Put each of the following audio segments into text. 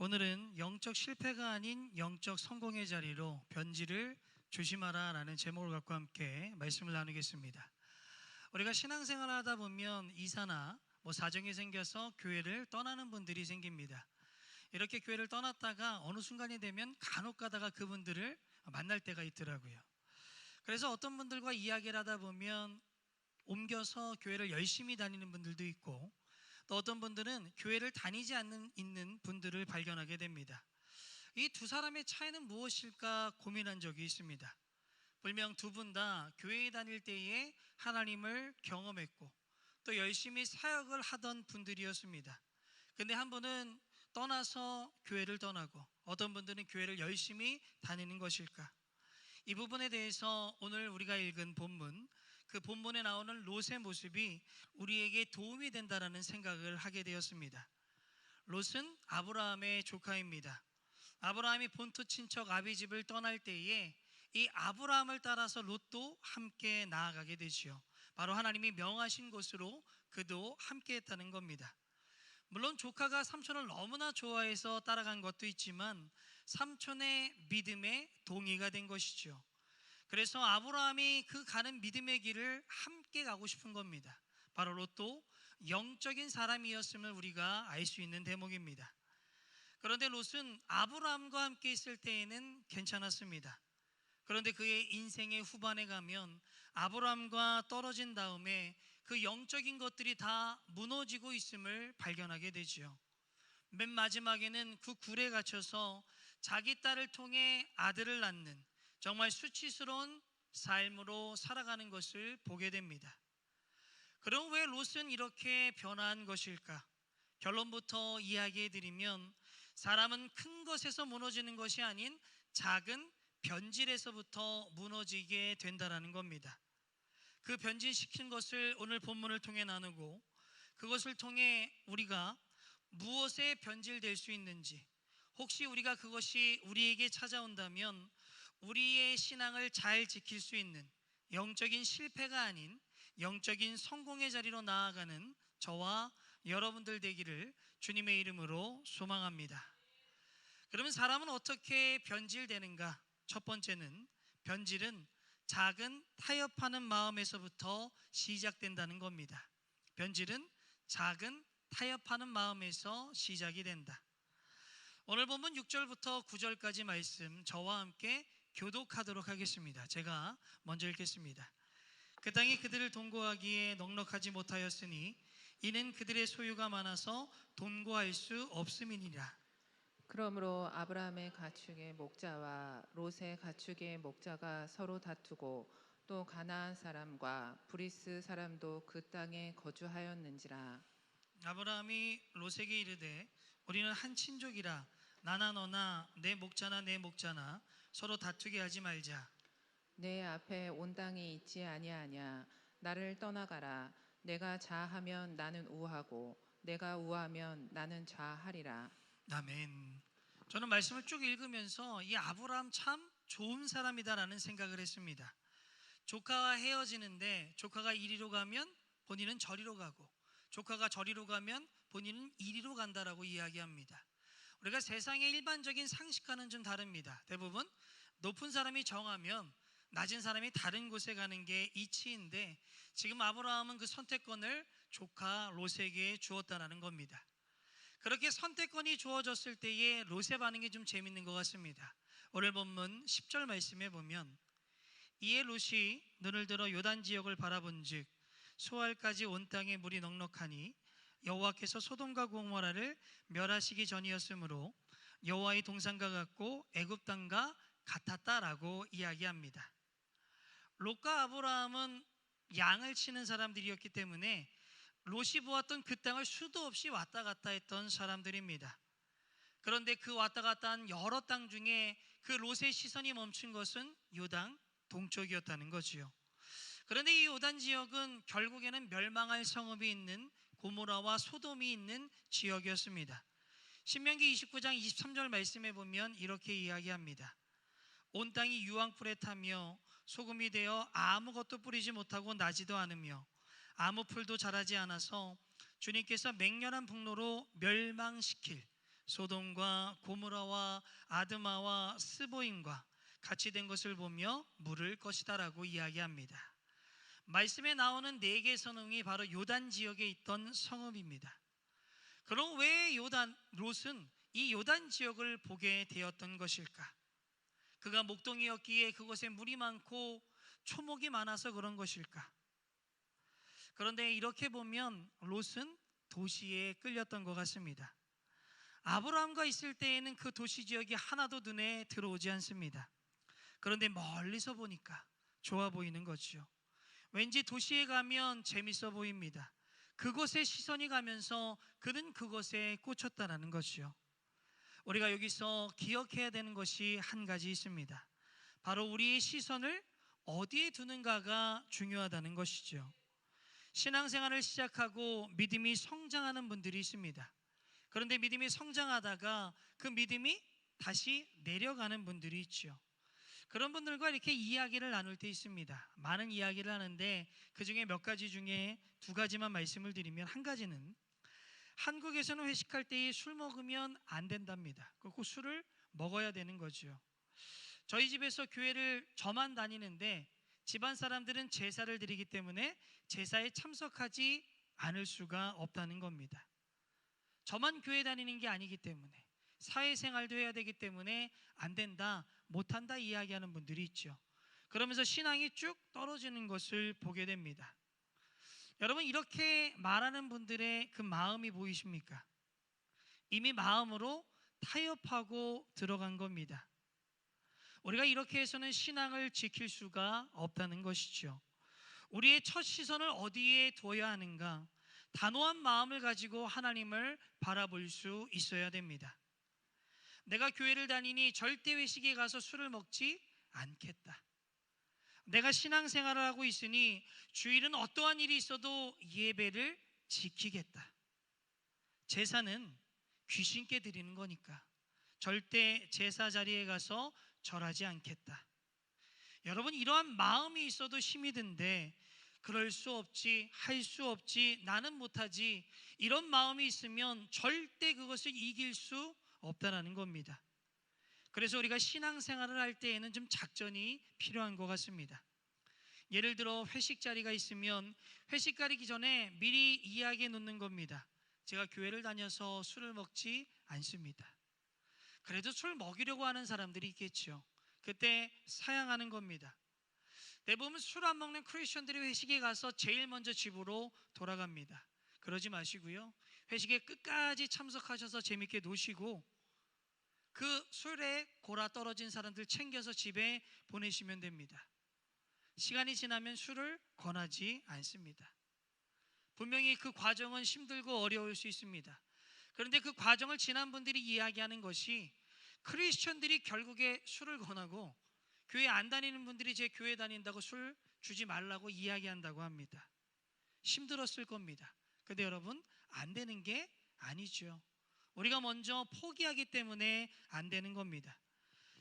오늘은 영적 실패가 아닌 영적 성공의 자리로 변질을 조심하라 라는 제목을 갖고 함께 말씀을 나누겠습니다. 우리가 신앙생활을 하다 보면 이사나 뭐 사정이 생겨서 교회를 떠나는 분들이 생깁니다. 이렇게 교회를 떠났다가 어느 순간이 되면 간혹 가다가 그분들을 만날 때가 있더라고요. 그래서 어떤 분들과 이야기를 하다 보면 옮겨서 교회를 열심히 다니는 분들도 있고 또 어떤 분들은 교회를 다니지 않는 있는 분들을 발견하게 됩니다. 이 두 사람의 차이는 무엇일까 고민한 적이 있습니다. 분명 두 분 다 교회에 다닐 때에 하나님을 경험했고 또 열심히 사역을 하던 분들이었습니다. 근데 한 분은 떠나서 교회를 떠나고 어떤 분들은 교회를 열심히 다니는 것일까? 이 부분에 대해서 오늘 우리가 읽은 본문 그 본문에 나오는 롯의 모습이 우리에게 도움이 된다라는 생각을 하게 되었습니다. 롯은 아브라함의 조카입니다. 아브라함이 본토 친척 아비 집을 떠날 때에 이 아브라함을 따라서 롯도 함께 나아가게 되지요. 바로 하나님이 명하신 곳으로 그도 함께 했다는 겁니다. 물론 조카가 삼촌을 너무나 좋아해서 따라간 것도 있지만 삼촌의 믿음에 동의가 된 것이죠. 그래서 아브라함이 그 가는 믿음의 길을 함께 가고 싶은 겁니다. 바로 롯도 영적인 사람이었음을 우리가 알 수 있는 대목입니다. 그런데 롯은 아브라함과 함께 있을 때에는 괜찮았습니다. 그런데 그의 인생의 후반에 가면 아브라함과 떨어진 다음에 그 영적인 것들이 다 무너지고 있음을 발견하게 되지요. 맨 마지막에는 그 굴에 갇혀서 자기 딸을 통해 아들을 낳는 정말 수치스러운 삶으로 살아가는 것을 보게 됩니다. 그럼 왜 롯은 이렇게 변한 것일까? 결론부터 이야기해 드리면 사람은 큰 것에서 무너지는 것이 아닌 작은 변질에서부터 무너지게 된다라는 겁니다. 그 변질시킨 것을 오늘 본문을 통해 나누고 그것을 통해 우리가 무엇에 변질될 수 있는지 혹시 우리가 그것이 우리에게 찾아온다면 우리의 신앙을 잘 지킬 수 있는 영적인 실패가 아닌 영적인 성공의 자리로 나아가는 저와 여러분들 되기를 주님의 이름으로 소망합니다. 그러면 사람은 어떻게 변질되는가? 첫 번째는 변질은 작은 타협하는 마음에서부터 시작된다는 겁니다. 변질은 작은 타협하는 마음에서 시작이 된다. 오늘 보면 6절부터 9절까지 말씀 저와 함께 교독하도록 하겠습니다. 제가 먼저 읽겠습니다. 그 땅이 그들을 동거하기에 넉넉하지 못하였으니 이는 그들의 소유가 많아서 동거할 수 없음이니라. 그러므로 아브라함의 가축의 목자와 롯의 가축의 목자가 서로 다투고 또 가나안 사람과 브리스 사람도 그 땅에 거주하였는지라 아브라함이 롯에게 이르되 우리는 한 친족이라 나나 너나 내 목자나 내 목자나 서로 다투게 하지 말자. 내 앞에 온 땅이 있지 아니하냐 나를 떠나가라 내가 좌하면 나는 우하고 내가 우하면 나는 좌하리라 아멘. 저는 말씀을 쭉 읽으면서 이 아브라함 참 좋은 사람이다라는 생각을 했습니다. 조카와 헤어지는데 조카가 이리로 가면 본인은 저리로 가고 조카가 저리로 가면 본인은 이리로 간다라고 이야기합니다. 우리가 세상의 일반적인 상식과는 좀 다릅니다. 대부분 높은 사람이 정하면 낮은 사람이 다른 곳에 가는 게 이치인데 지금 아브라함은 그 선택권을 조카 롯에게 주었다라는 겁니다. 그렇게 선택권이 주어졌을 때의 롯의 반응이 좀 재밌는 것 같습니다. 오늘 본문 10절 말씀에 보면 이에 롯이 눈을 들어 요단 지역을 바라본즉 소알까지 온 땅에 물이 넉넉하니 여호와께서 소돔과 고모라를 멸하시기 전이었으므로 여호와의 동산과 같고 애굽 땅과 같았다라고 이야기합니다. 롯과 아브라함은 양을 치는 사람들이었기 때문에 롯이 보았던 그 땅을 수도 없이 왔다 갔다 했던 사람들입니다. 그런데 그 왔다 갔다 한 여러 땅 중에 그 롯의 시선이 멈춘 것은 요당 동쪽이었다는 거지요. 그런데 이 요단 지역은 결국에는 멸망할 성읍이 있는 고모라와 소돔이 있는 지역이었습니다. 신명기 29장 23절 말씀에 보면 이렇게 이야기합니다. 온 땅이 유황불에 타며 소금이 되어 아무것도 뿌리지 못하고 나지도 않으며 아무 풀도 자라지 않아서 주님께서 맹렬한 분노로 멸망시킬 소돔과 고모라와 아드마와 스보임과 같이 된 것을 보며 물을 것이다라고 이야기합니다. 말씀에 나오는 네개 선웅이 바로 요단 지역에 있던 성읍입니다. 그럼 왜 요단 롯은 이 요단 지역을 보게 되었던 것일까? 그가 목동이었기에 그곳에 물이 많고 초목이 많아서 그런 것일까? 그런데 이렇게 보면 롯은 도시에 끌렸던 것 같습니다. 아브라함과 있을 때에는 그 도시 지역이 하나도 눈에 들어오지 않습니다. 그런데 멀리서 보니까 좋아 보이는 거지요. 왠지 도시에 가면 재밌어 보입니다. 그곳에 시선이 가면서 그는 그것에 꽂혔다라는 것이요. 우리가 여기서 기억해야 되는 것이 한 가지 있습니다. 바로 우리의 시선을 어디에 두는가가 중요하다는 것이죠. 신앙생활을 시작하고 믿음이 성장하는 분들이 있습니다. 그런데 믿음이 성장하다가 그 믿음이 다시 내려가는 분들이 있죠. 그런 분들과 이렇게 이야기를 나눌 때 있습니다. 많은 이야기를 하는데 그 중에 몇 가지 중에 두 가지만 말씀을 드리면 한 가지는 한국에서는 회식할 때 술 먹으면 안 된답니다. 꼭 술을 먹어야 되는 거죠. 저희 집에서 교회를 저만 다니는데 집안 사람들은 제사를 드리기 때문에 제사에 참석하지 않을 수가 없다는 겁니다. 저만 교회 다니는 게 아니기 때문에 사회생활도 해야 되기 때문에 안 된다, 못한다 이야기하는 분들이 있죠. 그러면서 신앙이 쭉 떨어지는 것을 보게 됩니다. 여러분 이렇게 말하는 분들의 그 마음이 보이십니까? 이미 마음으로 타협하고 들어간 겁니다. 우리가 이렇게 해서는 신앙을 지킬 수가 없다는 것이죠. 우리의 첫 시선을 어디에 둬야 하는가? 단호한 마음을 가지고 하나님을 바라볼 수 있어야 됩니다. 내가 교회를 다니니 절대 회식에 가서 술을 먹지 않겠다. 내가 신앙생활을 하고 있으니 주일은 어떠한 일이 있어도 예배를 지키겠다. 제사는 귀신께 드리는 거니까 절대 제사 자리에 가서 절하지 않겠다. 여러분 이러한 마음이 있어도 힘이 든데 그럴 수 없지 할 수 없지 나는 못하지 이런 마음이 있으면 절대 그것을 이길 수 없다라는 겁니다. 그래서 우리가 신앙생활을 할 때에는 좀 작전이 필요한 것 같습니다. 예를 들어 회식 자리가 있으면 회식 가리기 전에 미리 이야기해 놓는 겁니다. 제가 교회를 다녀서 술을 먹지 않습니다. 그래도 술 먹이려고 하는 사람들이 있겠죠. 그때 사양하는 겁니다. 대부분 술 안 먹는 크리스천들이 회식에 가서 제일 먼저 집으로 돌아갑니다. 그러지 마시고요. 회식에 끝까지 참석하셔서 재밌게 노시고 그 술에 골아 떨어진 사람들 챙겨서 집에 보내시면 됩니다. 시간이 지나면 술을 권하지 않습니다. 분명히 그 과정은 힘들고 어려울 수 있습니다. 그런데 그 과정을 지난 분들이 이야기하는 것이 크리스천들이 결국에 술을 권하고 교회 안 다니는 분들이 제 교회 다닌다고 술 주지 말라고 이야기한다고 합니다. 힘들었을 겁니다. 근데 여러분 안 되는 게 아니죠. 우리가 먼저 포기하기 때문에 안 되는 겁니다.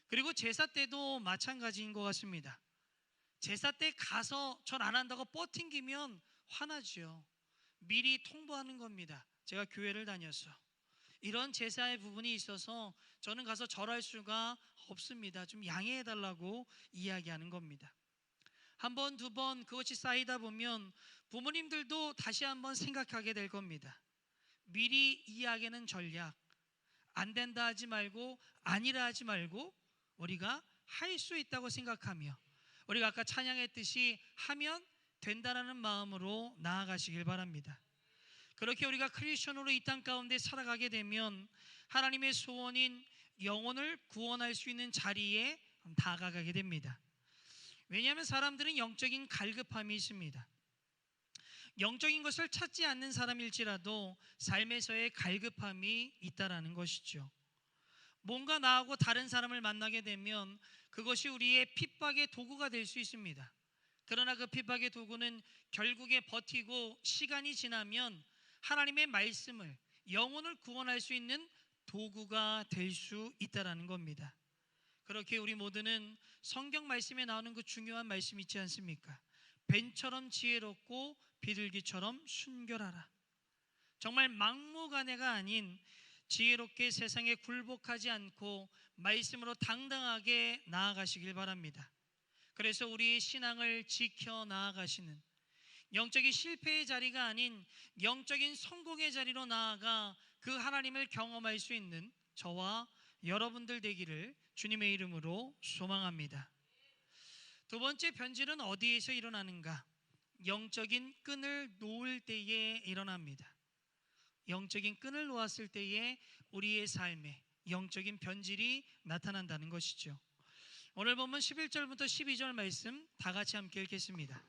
그리고 제사 때도 마찬가지인 것 같습니다. 제사 때 가서 전 안 한다고 뻗팅기면 화나지요. 미리 통보하는 겁니다. 제가 교회를 다녀서 이런 제사의 부분이 있어서 저는 가서 절할 수가 없습니다. 좀 양해해 달라고 이야기하는 겁니다. 한 번, 두 번 그것이 쌓이다 보면 부모님들도 다시 한번 생각하게 될 겁니다. 미리 이야기하는 전략. 안 된다 하지 말고 아니라 하지 말고 우리가 할 수 있다고 생각하며 우리가 아까 찬양했듯이 하면 된다라는 마음으로 나아가시길 바랍니다. 그렇게 우리가 크리스천으로 이 땅 가운데 살아가게 되면 하나님의 소원인 영혼을 구원할 수 있는 자리에 다가가게 됩니다. 왜냐하면 사람들은 영적인 갈급함이 있습니다. 영적인 것을 찾지 않는 사람일지라도 삶에서의 갈급함이 있다라는 것이죠. 뭔가 나하고 다른 사람을 만나게 되면 그것이 우리의 핍박의 도구가 될 수 있습니다. 그러나 그 핍박의 도구는 결국에 버티고 시간이 지나면 하나님의 말씀을 영혼을 구원할 수 있는 도구가 될 수 있다라는 겁니다. 그렇게 우리 모두는 성경 말씀에 나오는 그 중요한 말씀 있지 않습니까? 벤처럼 지혜롭고 비둘기처럼 순결하라. 정말 막무가내가 아닌 지혜롭게 세상에 굴복하지 않고 말씀으로 당당하게 나아가시길 바랍니다. 그래서 우리의 신앙을 지켜 나아가시는 영적인 실패의 자리가 아닌 영적인 성공의 자리로 나아가 그 하나님을 경험할 수 있는 저와 여러분들 되기를 주님의 이름으로 소망합니다. 두 번째 변질은 어디에서 일어나는가? 영적인 끈을 놓을 때에 일어납니다. 영적인 끈을 놓았을 때에 우리의 삶에 영적인 변질이 나타난다는 것이죠. 오늘 보면 11절부터 12절 말씀 다 같이 함께 읽겠습니다.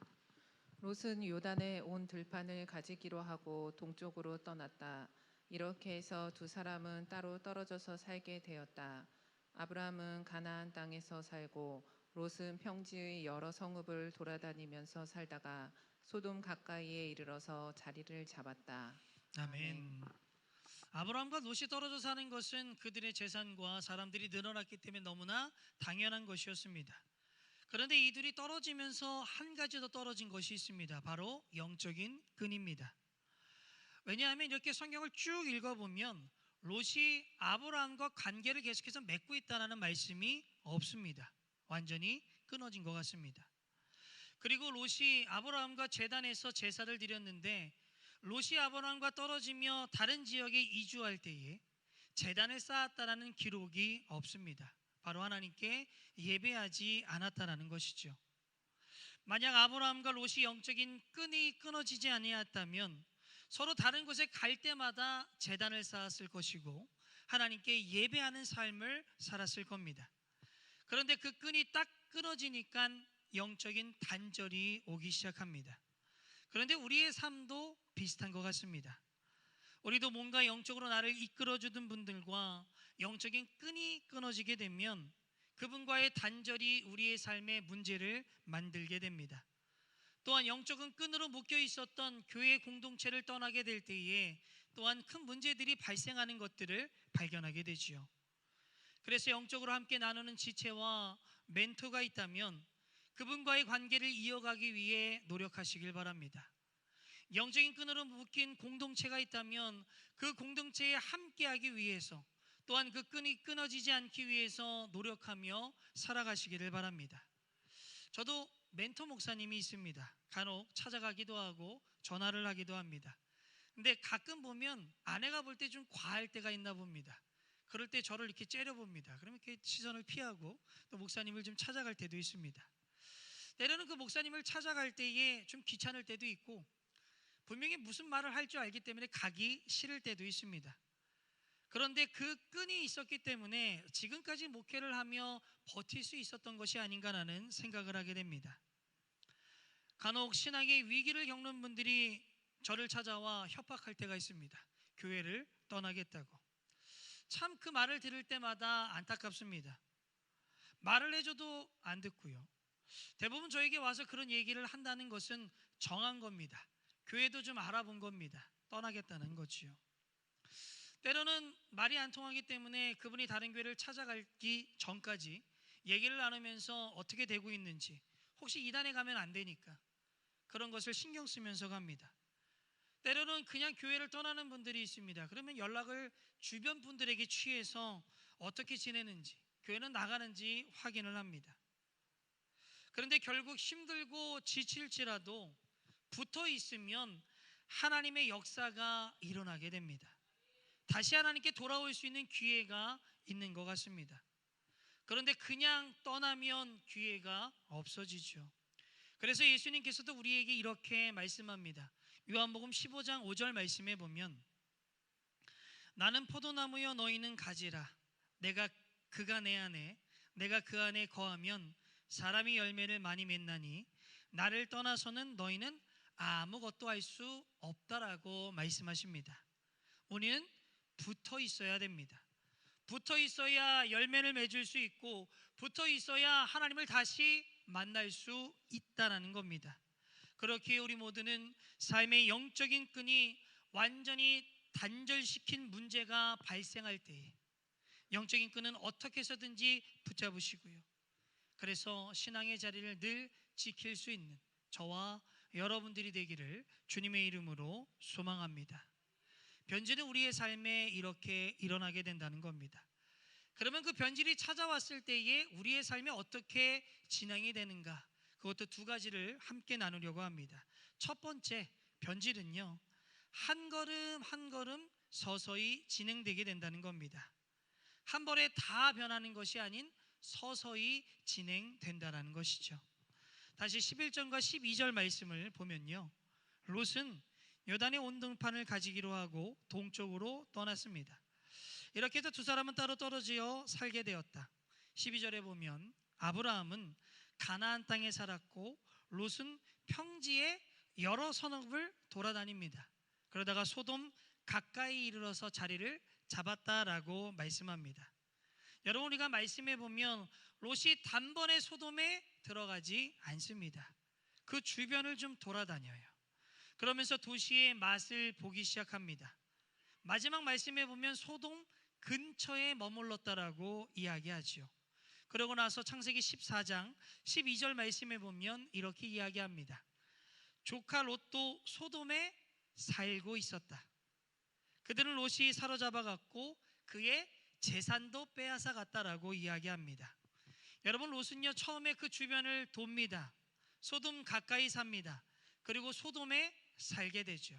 롯은 요단에 온 들판을 가지기로 하고 동쪽으로 떠났다. 이렇게 해서 두 사람은 따로 떨어져서 살게 되었다. 아브라함은 가나안 땅에서 살고 롯은 평지의 여러 성읍을 돌아다니면서 살다가 소돔 가까이에 이르러서 자리를 잡았다. 아멘. 아브라함과 롯이 떨어져 사는 것은 그들의 재산과 사람들이 늘어났기 때문에 너무나 당연한 것이었습니다. 그런데 이들이 떨어지면서 한 가지 더 떨어진 것이 있습니다. 바로 영적인 끈입니다. 왜냐하면 이렇게 성경을 쭉 읽어보면 롯이 아브라함과 관계를 계속해서 맺고 있다는 말씀이 없습니다. 완전히 끊어진 것 같습니다. 그리고 롯이 아브라함과 재단에서 제사를 드렸는데 롯이 아브라함과 떨어지며 다른 지역에 이주할 때에 재단을 쌓았다라는 기록이 없습니다. 바로 하나님께 예배하지 않았다라는 것이죠. 만약 아브라함과 롯이 영적인 끈이 끊어지지 아니었다면 서로 다른 곳에 갈 때마다 재단을 쌓았을 것이고 하나님께 예배하는 삶을 살았을 겁니다. 그런데 그 끈이 딱 끊어지니까 영적인 단절이 오기 시작합니다. 그런데 우리의 삶도 비슷한 것 같습니다. 우리도 뭔가 영적으로 나를 이끌어주던 분들과 영적인 끈이 끊어지게 되면 그분과의 단절이 우리의 삶에 문제를 만들게 됩니다. 또한 영적인 끈으로 묶여 있었던 교회 공동체를 떠나게 될 때에 또한 큰 문제들이 발생하는 것들을 발견하게 되지요. 그래서 영적으로 함께 나누는 지체와 멘토가 있다면 그분과의 관계를 이어가기 위해 노력하시길 바랍니다. 영적인 끈으로 묶인 공동체가 있다면 그 공동체에 함께하기 위해서 또한 그 끈이 끊어지지 않기 위해서 노력하며 살아가시기를 바랍니다. 저도 멘토 목사님이 있습니다. 간혹 찾아가기도 하고 전화를 하기도 합니다. 근데 가끔 보면 아내가 볼 때 좀 과할 때가 있나 봅니다. 그럴 때 저를 이렇게 째려봅니다. 그러면 이렇게 시선을 피하고 또 목사님을 좀 찾아갈 때도 있습니다. 때로는 그 목사님을 찾아갈 때에 좀 귀찮을 때도 있고 분명히 무슨 말을 할 줄 알기 때문에 가기 싫을 때도 있습니다. 그런데 그 끈이 있었기 때문에 지금까지 목회를 하며 버틸 수 있었던 것이 아닌가라는 생각을 하게 됩니다. 간혹 신앙의 위기를 겪는 분들이 저를 찾아와 협박할 때가 있습니다. 교회를 떠나겠다고. 참 그 말을 들을 때마다 안타깝습니다. 말을 해줘도 안 듣고요. 대부분 저에게 와서 그런 얘기를 한다는 것은 정한 겁니다. 교회도 좀 알아본 겁니다. 떠나겠다는 거지요. 때로는 말이 안 통하기 때문에 그분이 다른 교회를 찾아가기 전까지 얘기를 나누면서 어떻게 되고 있는지 혹시 이단에 가면 안 되니까 그런 것을 신경 쓰면서 갑니다. 때로는 그냥 교회를 떠나는 분들이 있습니다. 그러면 연락을 주변 분들에게 취해서 어떻게 지내는지 교회는 나가는지 확인을 합니다. 그런데 결국 힘들고 지칠지라도 붙어 있으면 하나님의 역사가 일어나게 됩니다. 다시 하나님께 돌아올 수 있는 기회가 있는 것 같습니다. 그런데 그냥 떠나면 기회가 없어지죠. 그래서 예수님께서도 우리에게 이렇게 말씀합니다. 요한복음 15장 5절 말씀에 보면 나는 포도나무여 너희는 가지라 내가 그가 내 안에 내가 그 안에 거하면 사람이 열매를 많이 맺나니 나를 떠나서는 너희는 아무것도 할 수 없다라고 말씀하십니다. 우리는 붙어 있어야 됩니다. 붙어 있어야 열매를 맺을 수 있고 붙어 있어야 하나님을 다시 만날 수 있다라는 겁니다. 그렇게 우리 모두는 삶의 영적인 끈이 완전히 단절시킨 문제가 발생할 때에 영적인 끈은 어떻게 해서든지 붙잡으시고요. 그래서 신앙의 자리를 늘 지킬 수 있는 저와 여러분들이 되기를 주님의 이름으로 소망합니다. 변질은 우리의 삶에 이렇게 일어나게 된다는 겁니다. 그러면 그 변질이 찾아왔을 때에 우리의 삶에 어떻게 진행이 되는가? 그것도 두 가지를 함께 나누려고 합니다. 첫 번째, 변질은요. 한 걸음 한 걸음 서서히 진행되게 된다는 겁니다. 한 번에 다 변하는 것이 아닌 서서히 진행된다라는 것이죠. 다시 11절과 12절 말씀을 보면요. 롯은 요단의 온등판을 가지기로 하고 동쪽으로 떠났습니다. 이렇게 해서 두 사람은 따로 떨어져 살게 되었다. 12절에 보면 아브라함은 가나안 땅에 살았고 롯은 평지에 여러 선업을 돌아다닙니다. 그러다가 소돔 가까이 이르러서 자리를 잡았다라고 말씀합니다. 여러분 우리가 말씀해 보면 롯이 단번에 소돔에 들어가지 않습니다. 그 주변을 좀 돌아다녀요. 그러면서 도시의 맛을 보기 시작합니다. 마지막 말씀해 보면 소돔 근처에 머물렀다라고 이야기하지요. 그러고 나서 창세기 14장 12절 말씀해 보면 이렇게 이야기합니다. 조카 롯도 소돔에 살고 있었다. 그들은 롯이 사로잡아 갔고 그의 재산도 빼앗아 갔다라고 이야기합니다. 여러분 롯은요 처음에 그 주변을 돕니다. 소돔 가까이 삽니다. 그리고 소돔에 살게 되죠.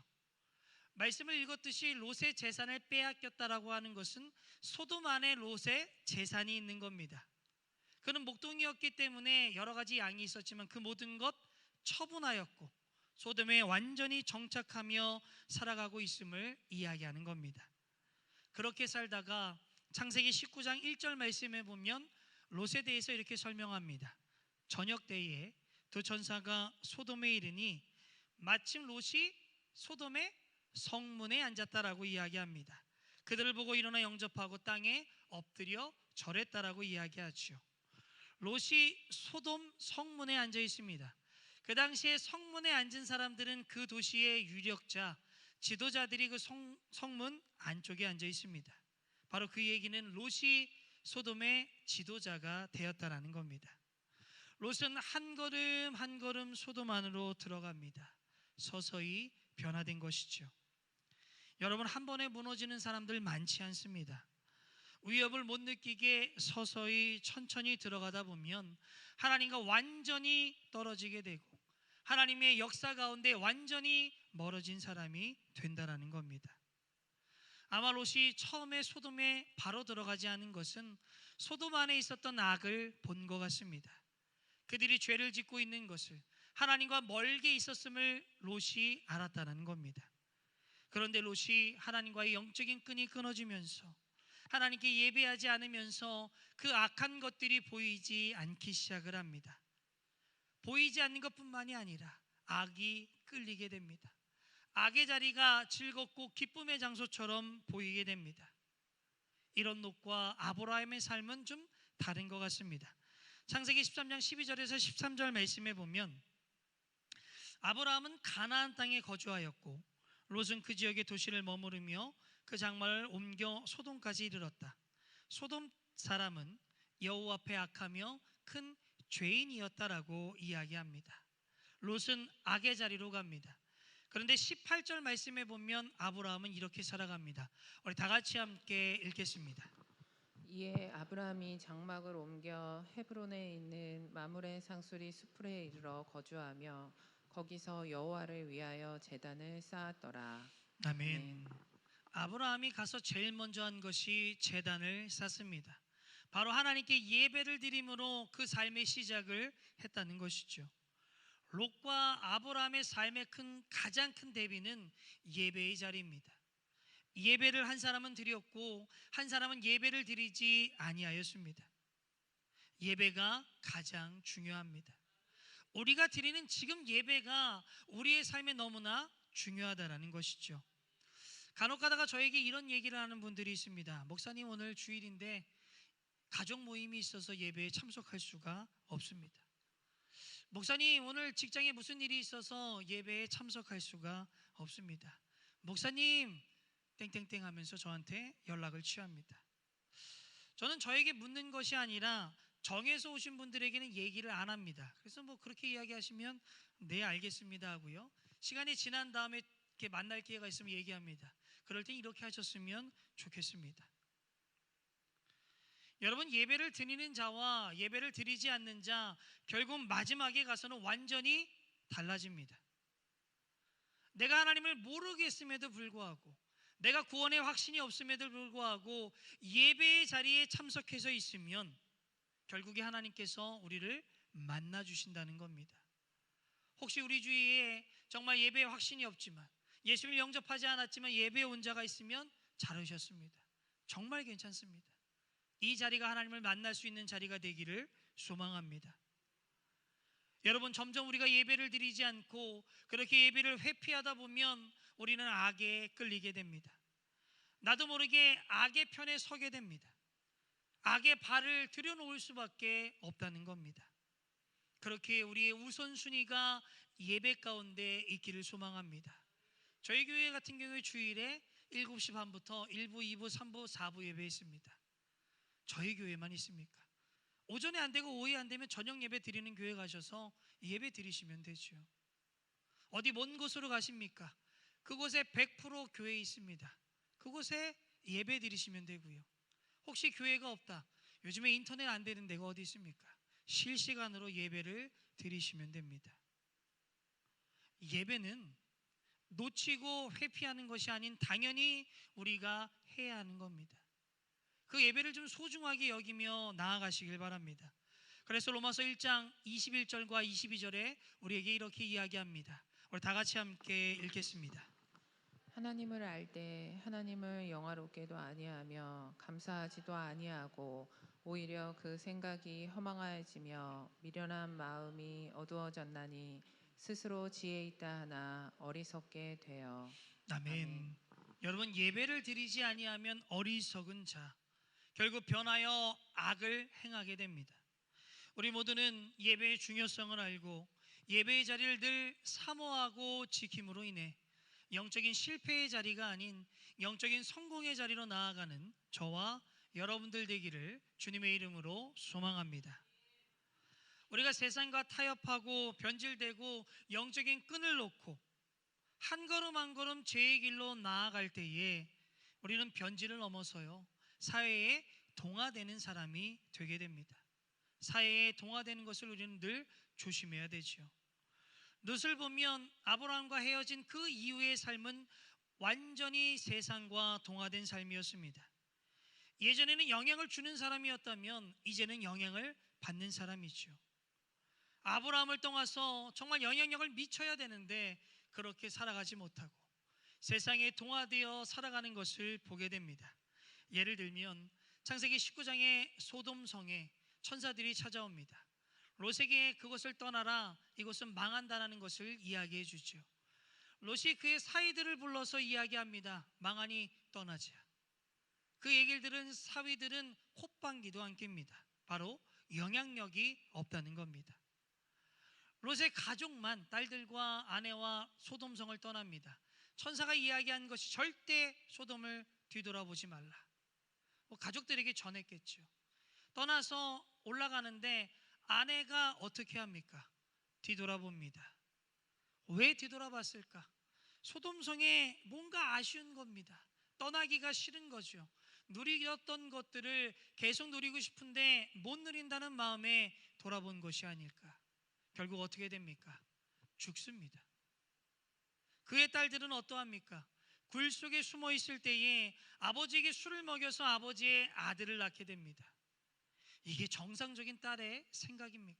말씀을 읽었듯이 롯의 재산을 빼앗겼다라고 하는 것은 소돔 안에 롯의 재산이 있는 겁니다. 그는 목동이었기 때문에 여러 가지 양이 있었지만 그 모든 것 처분하였고 소돔에 완전히 정착하며 살아가고 있음을 이야기하는 겁니다. 그렇게 살다가 창세기 19장 1절 말씀에 보면 롯에 대해서 이렇게 설명합니다. 저녁 때에 두 천사가 소돔에 이르니 마침 롯이 소돔의 성문에 앉았다라고 이야기합니다. 그들을 보고 일어나 영접하고 땅에 엎드려 절했다라고 이야기하죠. 롯이 소돔 성문에 앉아 있습니다. 그 당시에 성문에 앉은 사람들은 그 도시의 유력자, 지도자들이 그 성, 성문 안쪽에 앉아 있습니다. 바로 그 얘기는 롯이 소돔의 지도자가 되었다라는 겁니다. 롯은 한 걸음 한 걸음 소돔 안으로 들어갑니다. 서서히 변화된 것이죠. 여러분 한 번에 무너지는 사람들 많지 않습니다. 위협을 못 느끼게 서서히 천천히 들어가다 보면 하나님과 완전히 떨어지게 되고 하나님의 역사 가운데 완전히 멀어진 사람이 된다라는 겁니다. 아마 롯이 처음에 소돔에 바로 들어가지 않은 것은 소돔 안에 있었던 악을 본 것 같습니다. 그들이 죄를 짓고 있는 것을 하나님과 멀게 있었음을 롯이 알았다는 겁니다. 그런데 롯이 하나님과의 영적인 끈이 끊어지면서 하나님께 예배하지 않으면서 그 악한 것들이 보이지 않기 시작을 합니다. 보이지 않는 것뿐만이 아니라 악이 끌리게 됩니다. 악의 자리가 즐겁고 기쁨의 장소처럼 보이게 됩니다. 이런 롯과 아브라함의 삶은 좀 다른 것 같습니다. 창세기 13장 12절에서 13절 말씀에 보면 아브라함은 가나안 땅에 거주하였고 롯은 그 지역의 도시를 머무르며 그 장막을 옮겨 소돔까지 이르렀다. 소돔 사람은 여호와 앞에 악하며 큰 죄인이었다라고 이야기합니다. 롯은 악의 자리로 갑니다. 그런데 18절 말씀에 보면 아브라함은 이렇게 살아갑니다. 우리 다 같이 함께 읽겠습니다. 이에 아브라함이 장막을 옮겨 헤브론에 있는 마므레 상수리 수풀에 이르러 거주하며 거기서 여호와를 위하여 제단을 쌓았더라. 아멘. 아브라함이 가서 제일 먼저 한 것이 제단을 쌓습니다. 바로 하나님께 예배를 드림으로 그 삶의 시작을 했다는 것이죠. 롯과 아브라함의 삶의 큰 가장 큰 대비는 예배의 자리입니다. 예배를 한 사람은 드렸고 한 사람은 예배를 드리지 아니하였습니다. 예배가 가장 중요합니다. 우리가 드리는 지금 예배가 우리의 삶에 너무나 중요하다라는 것이죠. 간혹 가다가 저에게 이런 얘기를 하는 분들이 있습니다. 목사님 오늘 주일인데 가족 모임이 있어서 예배에 참석할 수가 없습니다. 목사님 오늘 직장에 무슨 일이 있어서 예배에 참석할 수가 없습니다. 목사님 땡땡땡 하면서 저한테 연락을 취합니다. 저는 저에게 묻는 것이 아니라 정에서 오신 분들에게는 얘기를 안 합니다. 그래서 뭐 그렇게 이야기하시면 네 알겠습니다 하고요. 시간이 지난 다음에 이렇게 만날 기회가 있으면 얘기합니다. 그럴 때 이렇게 하셨으면 좋겠습니다. 여러분 예배를 드리는 자와 예배를 드리지 않는 자 결국 마지막에 가서는 완전히 달라집니다. 내가 하나님을 모르겠음에도 불구하고 내가 구원의 확신이 없음에도 불구하고 예배의 자리에 참석해서 있으면 결국에 하나님께서 우리를 만나 주신다는 겁니다. 혹시 우리 주위에 정말 예배에 확신이 없지만 예수를 영접하지 않았지만 예배에 온 자가 있으면 잘 오셨습니다. 정말 괜찮습니다. 이 자리가 하나님을 만날 수 있는 자리가 되기를 소망합니다. 여러분 점점 우리가 예배를 드리지 않고 그렇게 예배를 회피하다 보면 우리는 악에 끌리게 됩니다. 나도 모르게 악의 편에 서게 됩니다. 악의 발을 들여놓을 수밖에 없다는 겁니다. 그렇게 우리의 우선순위가 예배 가운데 있기를 소망합니다. 저희 교회 같은 경우에 주일에 7시 반부터 1부, 2부, 3부, 4부 예배 있습니다. 저희 교회만 있습니까? 오전에 안 되고 오후에 안 되면 저녁 예배 드리는 교회 가셔서 예배 드리시면 되죠. 어디 먼 곳으로 가십니까? 그곳에 100% 교회 있습니다. 그곳에 예배 드리시면 되고요. 혹시 교회가 없다. 요즘에 인터넷 안 되는 데가 어디 있습니까? 실시간으로 예배를 드리시면 됩니다. 예배는 놓치고 회피하는 것이 아닌 당연히 우리가 해야 하는 겁니다. 그 예배를 좀 소중하게 여기며 나아가시길 바랍니다. 그래서 로마서 1장 21절과 22절에 우리에게 이렇게 이야기합니다. 우리 다 같이 함께 읽겠습니다. 하나님을 알 때 하나님을 영화롭게도 아니하며 감사하지도 아니하고 오히려 그 생각이 허망하여지며 미련한 마음이 어두워졌나니 스스로 지혜 있다 하나 어리석게 되어 아멘. 아멘. 여러분 예배를 드리지 아니하면 어리석은 자 결국 변하여 악을 행하게 됩니다. 우리 모두는 예배의 중요성을 알고 예배의 자리를 늘 사모하고 지킴으로 인해 영적인 실패의 자리가 아닌 영적인 성공의 자리로 나아가는 저와 여러분들 되기를 주님의 이름으로 소망합니다. 우리가 세상과 타협하고 변질되고 영적인 끈을 놓고 한 걸음 한 걸음 죄의 길로 나아갈 때에 우리는 변질을 넘어서요 사회에 동화되는 사람이 되게 됩니다. 사회에 동화되는 것을 우리는 늘 조심해야 되죠. 룻을 보면 아브라함과 헤어진 그 이후의 삶은 완전히 세상과 동화된 삶이었습니다. 예전에는 영향을 주는 사람이었다면 이제는 영향을 받는 사람이죠. 아브라함을 떠나서 정말 영향력을 미쳐야 되는데 그렇게 살아가지 못하고 세상에 동화되어 살아가는 것을 보게 됩니다. 예를 들면 창세기 19장의 소돔성에 천사들이 찾아옵니다. 롯에게 그것을 떠나라 이곳은 망한다라는 것을 이야기해 주죠. 롯이 그의 사위들을 불러서 이야기합니다. 망하니 떠나자. 그 얘기를 들은 사위들은 콧방귀도 안 낍니다. 바로 영향력이 없다는 겁니다. 롯의 가족만 딸들과 아내와 소돔성을 떠납니다. 천사가 이야기한 것이 절대 소돔을 뒤돌아보지 말라. 뭐 가족들에게 전했겠죠. 떠나서 올라가는데 아내가 어떻게 합니까? 뒤돌아봅니다. 왜 뒤돌아봤을까? 소돔성에 뭔가 아쉬운 겁니다. 떠나기가 싫은 거죠. 누리었던 것들을 계속 누리고 싶은데 못 누린다는 마음에 돌아본 것이 아닐까. 결국 어떻게 됩니까? 죽습니다. 그의 딸들은 어떠합니까? 굴 속에 숨어 있을 때에 아버지에게 술을 먹여서 아버지의 아들을 낳게 됩니다. 이게 정상적인 딸의 생각입니까?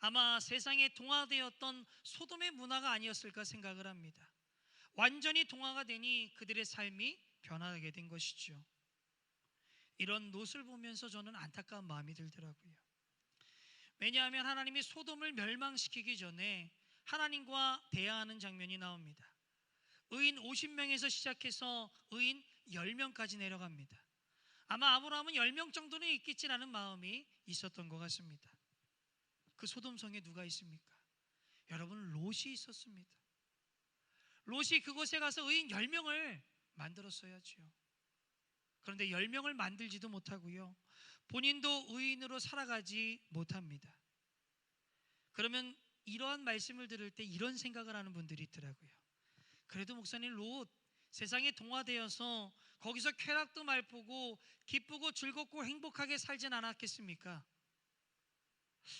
아마 세상에 동화되었던 소돔의 문화가 아니었을까 생각을 합니다. 완전히 동화가 되니 그들의 삶이 변하게 된 것이죠. 이런 롯을 보면서 저는 안타까운 마음이 들더라고요. 왜냐하면 하나님이 소돔을 멸망시키기 전에 하나님과 대화하는 장면이 나옵니다. 의인 50명에서 시작해서 의인 10명까지 내려갑니다. 아마 아브라함은 10명 정도는 있겠지라는 마음이 있었던 것 같습니다. 그 소돔성에 누가 있습니까? 여러분 롯이 있었습니다. 롯이 그곳에 가서 의인 10명을 만들었어야지요. 그런데 10명을 만들지도 못하고요. 본인도 의인으로 살아가지 못합니다. 그러면 이러한 말씀을 들을 때 이런 생각을 하는 분들이 있더라고요. 그래도 목사님 롯 세상에 동화되어서 거기서 쾌락도 말보고 기쁘고 즐겁고 행복하게 살진 않았겠습니까?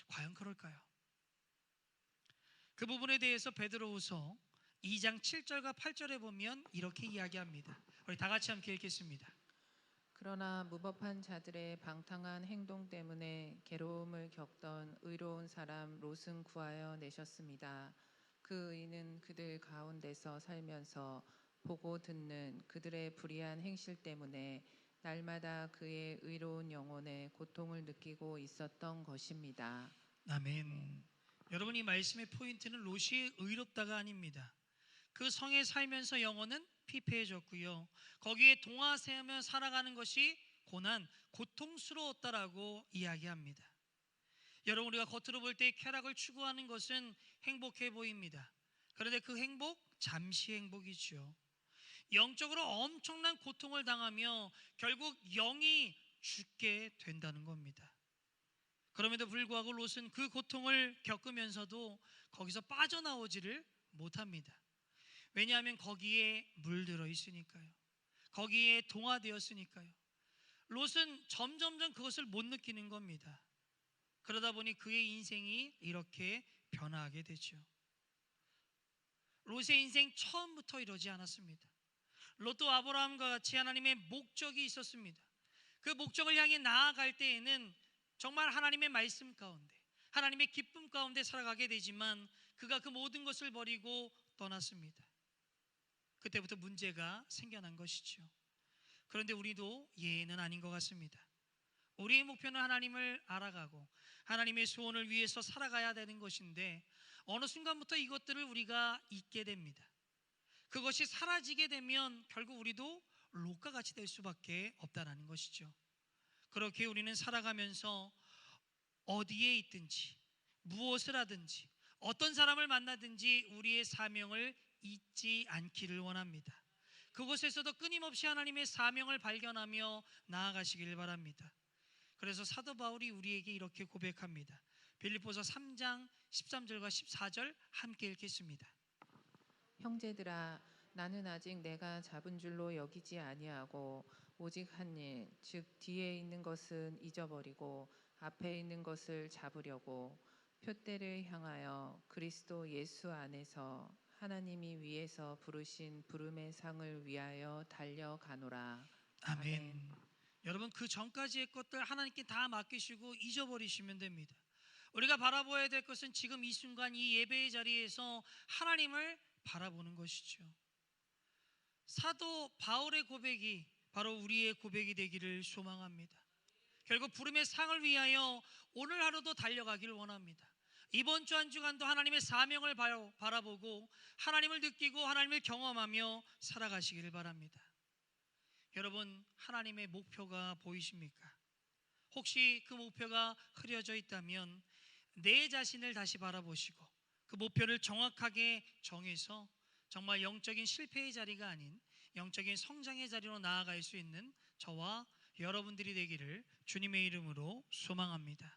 과연 그럴까요? 그 부분에 대해서 베드로후서 2장 7절과 8절에 보면 이렇게 이야기합니다. 우리 다 같이 함께 읽겠습니다. 그러나 무법한 자들의 방탕한 행동 때문에 괴로움을 겪던 의로운 사람 롯은 구하여 내셨습니다. 그 의는 그들 가운데서 살면서 보고 듣는 그들의 불의한 행실 때문에 날마다 그의 의로운 영혼에 고통을 느끼고 있었던 것입니다. 아멘. 여러분 이 말씀의 포인트는 롯이 의롭다가 아닙니다. 그 성에 살면서 영혼은 피폐해졌고요. 거기에 동화세며 살아가는 것이 고난, 고통스러웠다라고 이야기합니다. 여러분 우리가 겉으로 볼 때 쾌락을 추구하는 것은 행복해 보입니다. 그런데 그 행복 잠시 행복이죠. 영적으로 엄청난 고통을 당하며 결국 영이 죽게 된다는 겁니다. 그럼에도 불구하고 롯은 그 고통을 겪으면서도 거기서 빠져나오지를 못합니다. 왜냐하면 거기에 물들어 있으니까요. 거기에 동화되었으니까요. 롯은 점점점 그것을 못 느끼는 겁니다. 그러다 보니 그의 인생이 이렇게 변화하게 되죠. 롯의 인생 처음부터 이러지 않았습니다. 롯도 아브라함과 같이 하나님의 목적이 있었습니다. 그 목적을 향해 나아갈 때에는 정말 하나님의 말씀 가운데 하나님의 기쁨 가운데 살아가게 되지만 그가 그 모든 것을 버리고 떠났습니다. 그때부터 문제가 생겨난 것이죠. 그런데 우리도 예는 아닌 것 같습니다. 우리의 목표는 하나님을 알아가고 하나님의 소원을 위해서 살아가야 되는 것인데 어느 순간부터 이것들을 우리가 잊게 됩니다. 그것이 사라지게 되면 결국 우리도 롯과 같이 될 수밖에 없다라는 것이죠. 그렇게 우리는 살아가면서 어디에 있든지 무엇을 하든지 어떤 사람을 만나든지 우리의 사명을 잊지 않기를 원합니다. 그곳에서도 끊임없이 하나님의 사명을 발견하며 나아가시길 바랍니다. 그래서 사도 바울이 우리에게 이렇게 고백합니다. 빌립보서 3장 13절과 14절 함께 읽겠습니다. 형제들아 나는 아직 내가 잡은 줄로 여기지 아니하고 오직 한 일 즉 뒤에 있는 것은 잊어버리고 앞에 있는 것을 잡으려고 표대를 향하여 그리스도 예수 안에서 하나님이 위에서 부르신 부름의 상을 위하여 달려가노라. 아멘. 아멘. 여러분 그 전까지의 것들 하나님께 다 맡기시고 잊어버리시면 됩니다. 우리가 바라보아야 될 것은 지금 이 순간 이 예배의 자리에서 하나님을 바라보는 것이죠. 사도 바울의 고백이 바로 우리의 고백이 되기를 소망합니다. 결국 부름의 상을 위하여 오늘 하루도 달려가기를 원합니다. 이번 주 한 주간도 하나님의 사명을 바- 바라보고 하나님을 느끼고 하나님을 경험하며 살아가시기를 바랍니다. 여러분 하나님의 목표가 보이십니까? 혹시 그 목표가 흐려져 있다면 내 자신을 다시 바라보시고 그 목표를 정확하게 정해서 정말 영적인 실패의 자리가 아닌 영적인 성장의 자리로 나아갈 수 있는 저와 여러분들이 되기를 주님의 이름으로 소망합니다.